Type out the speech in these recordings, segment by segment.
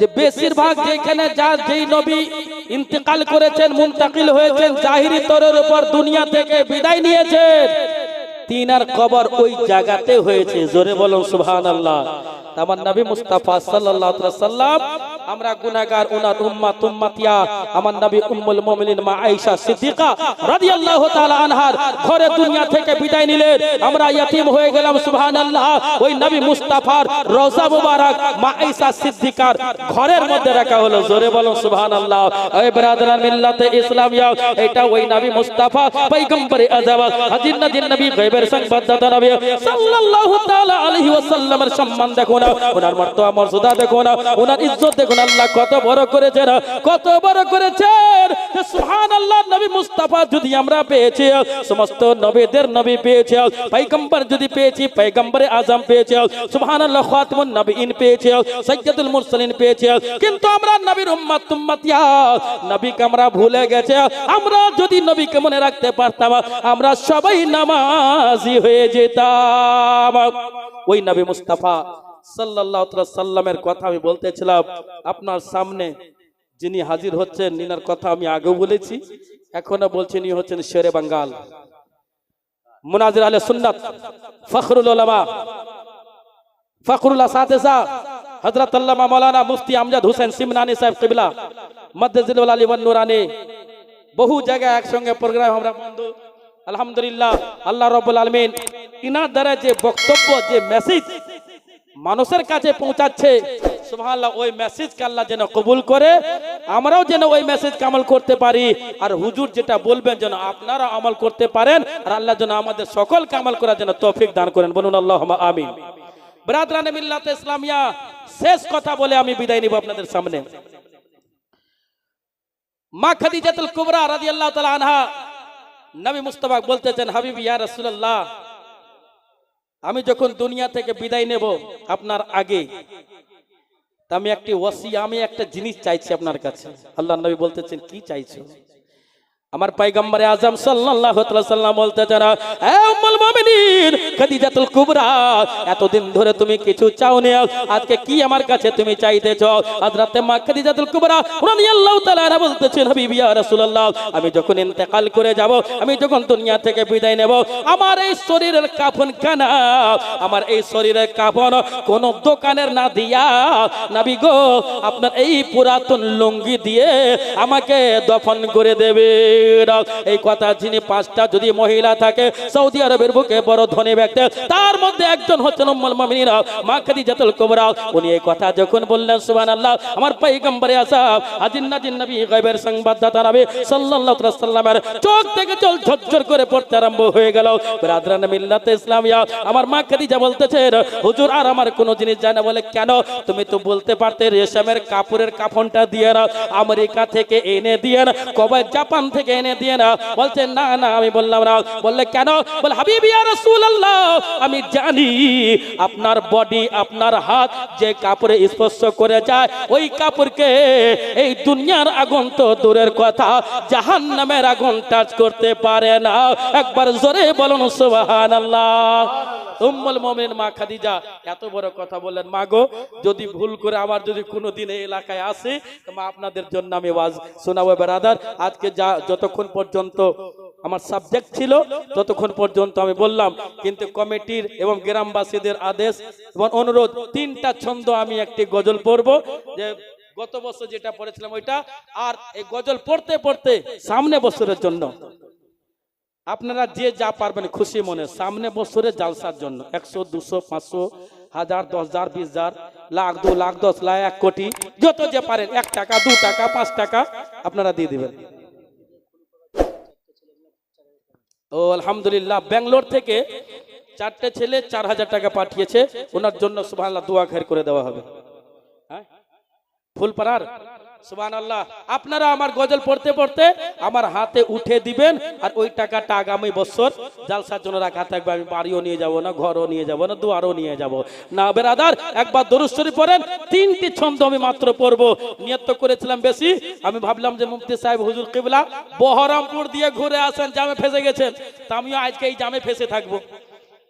যে বেশিরভাগ যেখানে যা যেই নবী ইন্তেকাল করেছেন, মুন্তাকিল হয়েছেন, জাহিরি তরের উপর দুনিয়া থেকে বিদায় নিয়েছেন। তিনার কবর ওই জায়গাতে হয়েছে। জোরে বলুন, সুবহানাল্লাহ। আল্লাহ আমার নবী মুস্তাফা সাল্লাম আমরা গুনাহগার উনার উম্মাত উম্মাতিয়া আমার নবী উম্মুল মুমিনিন মা আয়েশা সিদ্দিকা রাদিয়াল্লাহু তাআলা আনহার ঘরে দুনিয়া থেকে বিদায় নিলেন। আমরা ইয়াতিম হয়ে গেলাম, সুবহানাল্লাহ। ওই নবী মুস্তাফার রওজা মুবারক মা আয়েশা সিদ্দিকার ঘরের মধ্যে রাখা হলো। জোরে বলুন, সুবহানাল্লাহ। এই ব্রাদারান মিল্লাতে ইসলামিয়া, এটা ওই নবী মুস্তাফা পয়গম্বরে আযম হাজির নবী গায়বের সংবাদদাতা নবী সাল্লাল্লাহু তাআলা আলাইহি ওয়াসাল্লামের সম্মান দেখো না ওনার মর্তবা মর্যাদা দেখো না ওনার ইজ্জত দেখুন, আল্লাহ কত বড় কত বড় করেছেন। যে সুবহানাল্লাহ, নবী মুস্তাফা যদি আমরা পেয়েছি, সমস্ত নবীদের নবী পেয়েছি, পয়গম্বর যদি পেয়েছি, পয়গম্বরে আজম পেয়েছি, সুবহানাল্লাহ, খাতমুন নবীন পেয়েছি, সাইয়্যিদুল মুরসালিন পেয়েছি, কিন্তু আমরা নবীর উম্মত, উম্মতিয়া ভুলে গেছে, আমরা যদি নবীকে মনে রাখতে পারতাম, আমরা সবাই নামাজি হয়ে যেতাম। ওই নবী মুস্তাফা সাল্লাল্লাহু সাল্লামের কথা আমি বলতেছিলাম, আপনার সামনে যিনি হাজির হচ্ছেন, নিনার কথা আমি আগেও বলেছি এখনও বলছেন ইনি হচ্ছেন শেরে বাঙ্গাল। মুনাজির আলে সুন্নাত, ফখরুল উলামা, ফখরুল আসাতেজা হযরত আল্লামা মাওলানা মুফতি আমজাদ হোসেন সিমনানি সাহেব কিবলা মদ্দাজিল আলী নুরানি, বহু জায়গায় একসঙ্গে প্রোগ্রাম আমরা বন্ধু, আলহামদুলিল্লাহ, আল্লাহ রব্বুল আলমিন, ইনার দ্বারা যে বক্তব্য, যে মেসেজ মানুষের কাছে পৌঁছাচ্ছে। ওই মেসেজকে আল্লাহ যেন কবুল করে, আমরাও যেন ওই মেসেজ করতে পারি। আর হুজুর যেটা বলবেন যেন আপনারা আমল করতে পারেন, আর আল্লাহ যেন আমাদের জন্য তৌফিক দান করেন। বলুন আল্লাহ ইসলামিয়া, শেষ কথা বলে আমি বিদায় নিব আপনাদের সামনে। মা খাদিজাতুল কুবরা রাদিয়াল্লাহু তাআলা আনহা, নবী মুস্তাফা বলতেছেন, হাবিব ইয়া রাসূলুল্লাহ আমি যখন দুনিয়া থেকে বিদায় নেব আপনার আগে আমি একটি ওয়াসি, আমি একটা জিনিস চাইছি আপনার কাছে। আল্লাহ নবী বলতেছেন, কি চাইছো? আমার পয়গম্বরে আজম আলাইহি সাল্লাম এ খাদিজাতুল কুবরা, এতদিন ধরে তুমি কিছু চাওনি, আজকে কি আমার কাছে তুমি চাইতেছো? হযরতে মা খাদিজাতুল কুবরা আমি যখন ইন্তেকাল করে যাব, আমি যখন দুনিয়া থেকে বিদায় নেব, আমার এই শরীরের কাফন কানা, আমার এই শরীরের কাফন কোন দোকানের না দিয়া, নবী গো, আপনার এই পুরাতন লুঙ্গি দিয়ে আমাকে দফন করে দেবে। এই কথা যিনি পাঁচটা যদি মহিলা থাকে, সৌদি আরবের বুকে বড় ধনী ব্যক্তি, তার মধ্যে একজন হচ্ছেন আমার আরম্ভ হয়ে ইসলামিয়া, আমার মা হুজুর, আর আমার কোনো জিনিস জানা বলে, কেন? তুমি তো বলতে পারতে, রেশমের কাপড়ের কাফনটা দিয়ে আমেরিকা থেকে এনে দিয়ে কবে জাপান থেকে এনে দিয়ে না বলছে, না না, আমি বললাম না। বললে, কেন? বল, হাবিব ইয়া রাসূলুল্লাহ, আমি জানি আপনার বডি আপনার হাত যে কাপড়ে স্পর্শ করে যায়, ওই কাপড়কে এই দুনিয়ার আগুন তো দূরের কথা, জাহান্নামের আগুন টাচ করতে পারে না। একবার জোরে বলুন, সুবহানাল্লাহ। উম্মুল মুমিনিন, মা খাদিজা, এত বড় কথা বললেন, মা গো, যদি ভুল করে আমার যদি কোনো দিন এই এলাকায় আসে মা আপনাদের জন্য আমি ওয়াজ শোনাবো, বেরাদার। আজকে যা, যতক্ষণ পর্যন্ত আমার সাবজেক্ট ছিল, ততক্ষণ পর্যন্ত আমি বললাম, কিন্তু কমিটির এবং গ্রামবাসীদের আদেশ এবং অনুরোধ, তিনটা ছন্দ আমি একটি গজল পড়ব, যে গত বছর যেটা পড়েছিলাম ওইটা, আর এই গজল পড়তে পড়তে সামনে বছরের জন্য আপনারা যে যা পারবেন খুশি মনে, সামনে বছরে জালসার জন্য একশো, দুশো, পাঁচশো, হাজার, দশ হাজার, বিশ হাজার, লাখ, দু লাখ, দশ লাখ, এক কোটি, যত যে পারেন, এক টাকা, দু টাকা, পাঁচ টাকা আপনারা দিয়ে দিবেন। ও আলহামদুলিল্লাহ, ব্যাঙ্গালোর থেকে চারটে ছেলে চার হাজার টাকা পাঠিয়েছে, ওনার জন্য সুবহানাল্লাহ দোয়া খের করে দেওয়া হবে। হ্যাঁ? ফুলপাড়ার আপনারা আমার গজল পড়তে পড়তে আমার হাতে উঠে দিবেন আর ওই টাকাটা আগামী বছর জালসার জন্য রাখা থাকবে। আমি বাড়িও নিয়ে যাব না, ঘরও নিয়ে যাব না, দুয়ারও নিয়ে যাব না। বেরাদার, একবার দরুশ্বরী পড়েন, তিনটি ছন্দ আমি মাত্র পড়ব। নিয়ত করেছিলাম বেশি, আমি ভাবলাম যে মুফতি সাহেব হুজুর কিবলা বহরমপুর দিয়ে ঘুরে আসেন, জামে ফেসে গেছেন। তা আমিও আজকে এই জামে ফেসে থাকব।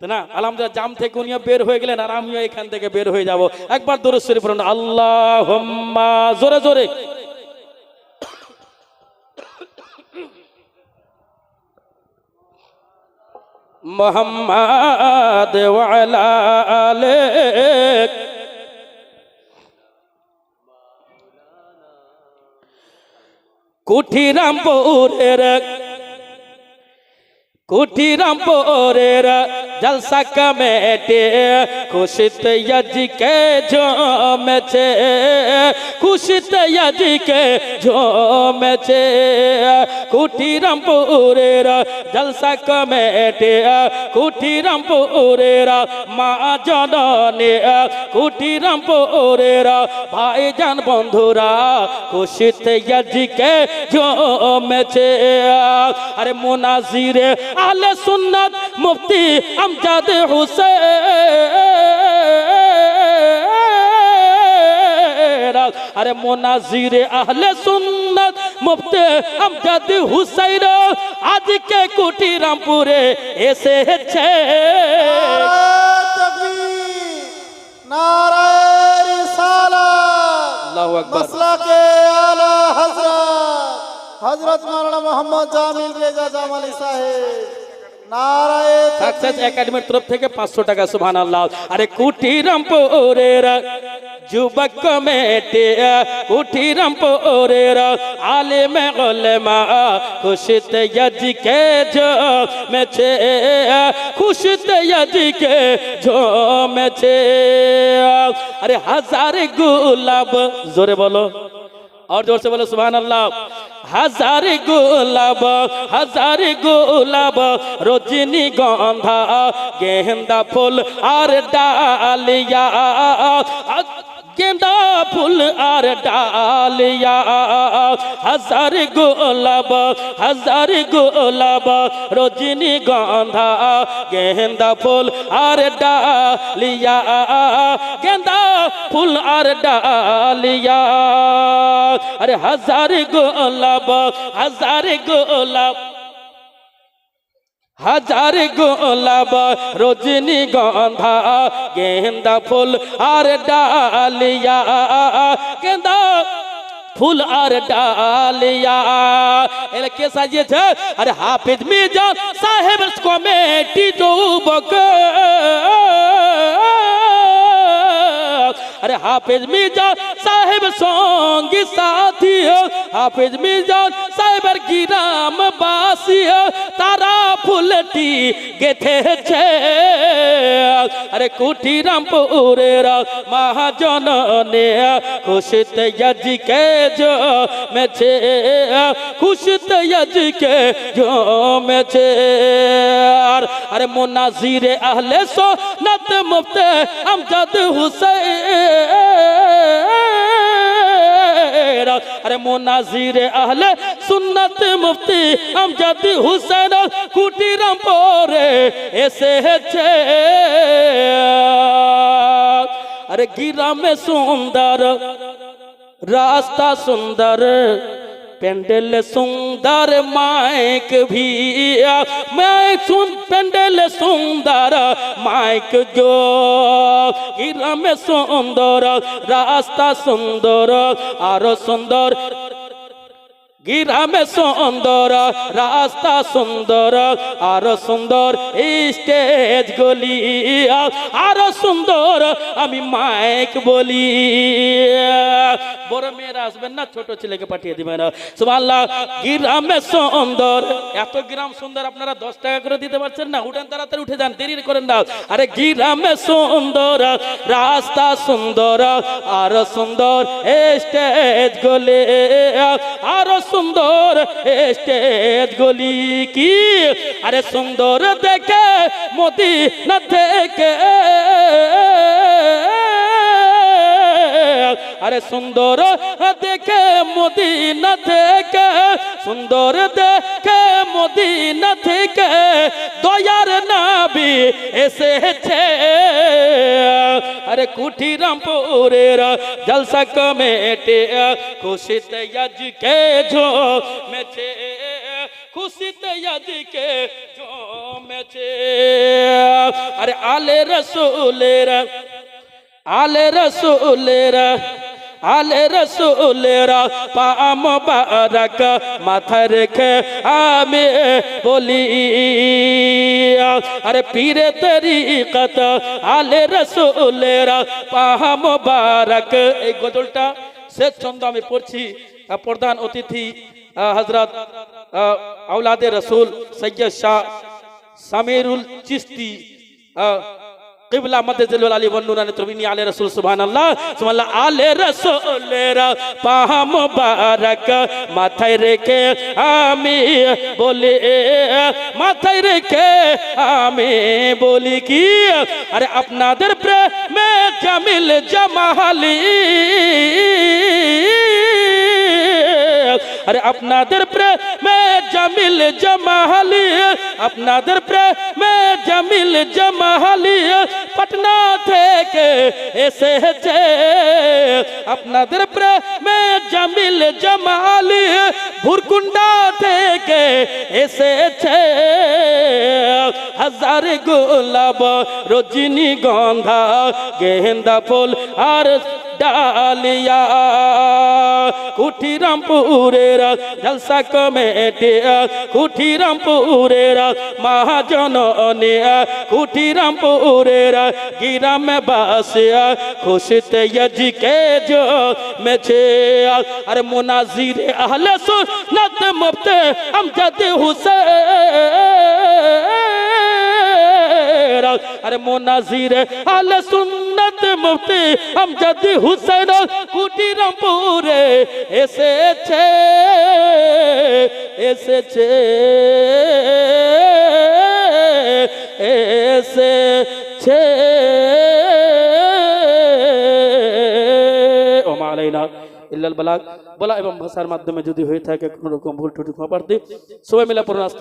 না, আলহামদুলিল্লাহ, জাম থেকে উনিও বের হয়ে গেলেন আর আমিও এখান থেকে বের হয়ে যাব। একবার দরুদ শরীফ পড়ুন আল্লাহ জোরে জোরে। মোহাম্মদ কুঠিরামপুরের কুঠিরামপুরের জলসা কমেটে খুশিত ইয়াজিকে ঝমেছে খুশিত ইয়াজিকে ঝমেছে কুঠিরামপুরের জলসা কমেটে, কুঠিরামপুরের মা জননে, কুঠিরামপুরের ভাইজান বন্ধুরা খুশিত ইয়াজিকে ঝমেছে আরে মোনাজিরে আলে সুন্নাত মুফতি আমজাদ হুসেন। আরে মোনাজিরে আহলে সুন্নাত মুফতি আমজাদ হুসাইন আজকে কুটিরামপুরে এসেছে। নারায় রিসালাত আল্লাহু আকবার। মাসলাকে আলা হযরত হযরত মাওলানা মোহাম্মদ জামিল রেজা জামালি সাহেব সাকসেস একাডেমির তরফ থেকে পাঁচশো টাকা সুহান আল্লাহ আরে কুটিরামপুরের যুবক কমেটি কুটিরামপুরের আলেমে ওলেমা খুশিতে ইয়াজিকে ঝমেছে খুশিতে ইয়াজিকে ঝমেছে আরে হাজার গুলাব জোরে বলো और जोर से बोलो सुबहान अल्लाह हजार गुलाब हजार गुलाब रोजनी गंधा गेंदा फूल और डालिया গেঁদা ফুল আর ডালিয়া হাজার গোলাপ হাজার গোলাপ রজনী গন্ধা গেঁদা ফুল আর ডালিয়া গেঁদা ফুল আর ডালিয়া আরে হাজার গোলাপ হাজার গোলাপ हजार गोलाब रोजनी गंधा गेंदा फूल और डालिया गेंदा ফুল আর ডালিয়া এর কে সাজিয়েছে আরে হাফিজ মিজান সাহেব কমিটি যুবক আরে হাফিজ মিজান সাহেব সঙ্গী সাথী হাফিজ মিজান সাহেবের গ্রাম বাসী তারা ফুলটি গেথেছে। আরে কুটিরামপুরের মহাজননে, খুশিতে ইয়াজিকে জমেছে, খুশিতে ইয়াজিকে জমেছে। আর মোনাজিরে আহলে সোনাত মুফতে আমজাদ শেরা আরে মোনাজির আহলে সুন্নাত মুফতি আমজাদি হুসেন কুটিরামপুরে এসেছে। আরে গিরামে সুন্দর, রাস্তা সুন্দর পেন্ডেল সুন্দর, মাইক ভি মাইক সুন পেন্ডেল সুন্দর, মাইক জো গ্রামে সুন্দর রাস্তা সুন্দর আরও সুন্দর গ্রামে সুন্দর, রাস্তা সুন্দর, আরও সুন্দর স্টেজ গলি আরও সুন্দর আমি মাইক বলি বড় মেয়েরা আসবেন না, ছোট ছেলেকে পাঠিয়ে দিবেন। সুবহানাল্লাহ, গ্রামে সুন্দর। এত গ্রাম সুন্দর আপনারা দশ টাকা করে দিতে পারছেন না, উঠেন তাড়াতাড়ি উঠে যান, দেরি করেন না। আরে গ্রামে সুন্দর, রাস্তা সুন্দর, আরও সুন্দর স্টেজ গলি আরও সুন্দর স্টেজ গলি কি? আরে সুন্দর দেখে মোদি না থেকে। আরে সুন্দর দেখে মদিনা থেকে। সুন্দর দেখে মদিনা থেকে। দয়ার নাবি এসেছে। আরে কুঠিরামপুরের জলসা কমেটে খুশিতে আজকে ঝো মেছে খুশিতে আজকে ঝো জমেছে আরে আলে রসুলের আলে রসুলের আলে রসুলের পাম বারক মাথা রেখে আমি বলি, আরে পীরে তরিকত, আলে রসুলের পাম বারক। এই গজলটা শেষ ছন্দ আমি পড়ছি প্রধান অতিথি হজরত আউলাদে রসুল সৈয়দ শাহ সামিরুল চিস্তি কিবলা মধ্যে জলুল আলী বন্নুরানে তুমিনি আলে রসুল সুবহানাল্লাহ সুবহানাল্লাহ আলে রসুলের পাহা মুবারক মাথায় রেখে আমি বলি মাথায় রেখে আমি বলি কি আরে আপনাদের প্রেমে জামিল জামালি আরে আপনাদের প্রেমে জামিল জামালি আপনাদের প্রেমে জামিল জামালি পটনা থেকে এসেছে। আপনাদের প্রেমে জামিল জামালি ভুরকুন্ডা থেকে এসেছে। হাজার গোলাপ রজনী গন্ধা গেন্দা ফুল আর ডালিয়া। কুঠিরামপুরের জলসা কমেটি, কুঠিরামপুরের মহাজননী, কুঠিরামপুরের গিরামে বাসিয়া খুশিতে ইয়াজিকে জো মেছে আর মুনাজির আহলে সুন্নাত মুফতি আমজাদ হুসেন। যাও আরে মোনাজির আলে সুন্নত মুফতি আমজাদি হুসেন কুটিরামপুরে এসেছে এসেছে এসেছে। ও মালাইনা ইল্লাল বালাক বলা এবং ভাষার মাধ্যমে যদি হয়ে থাকে কোনো রকম ভুল টুটি খবর প্রার্থী। সবাই মিলে পড়ুন আসতে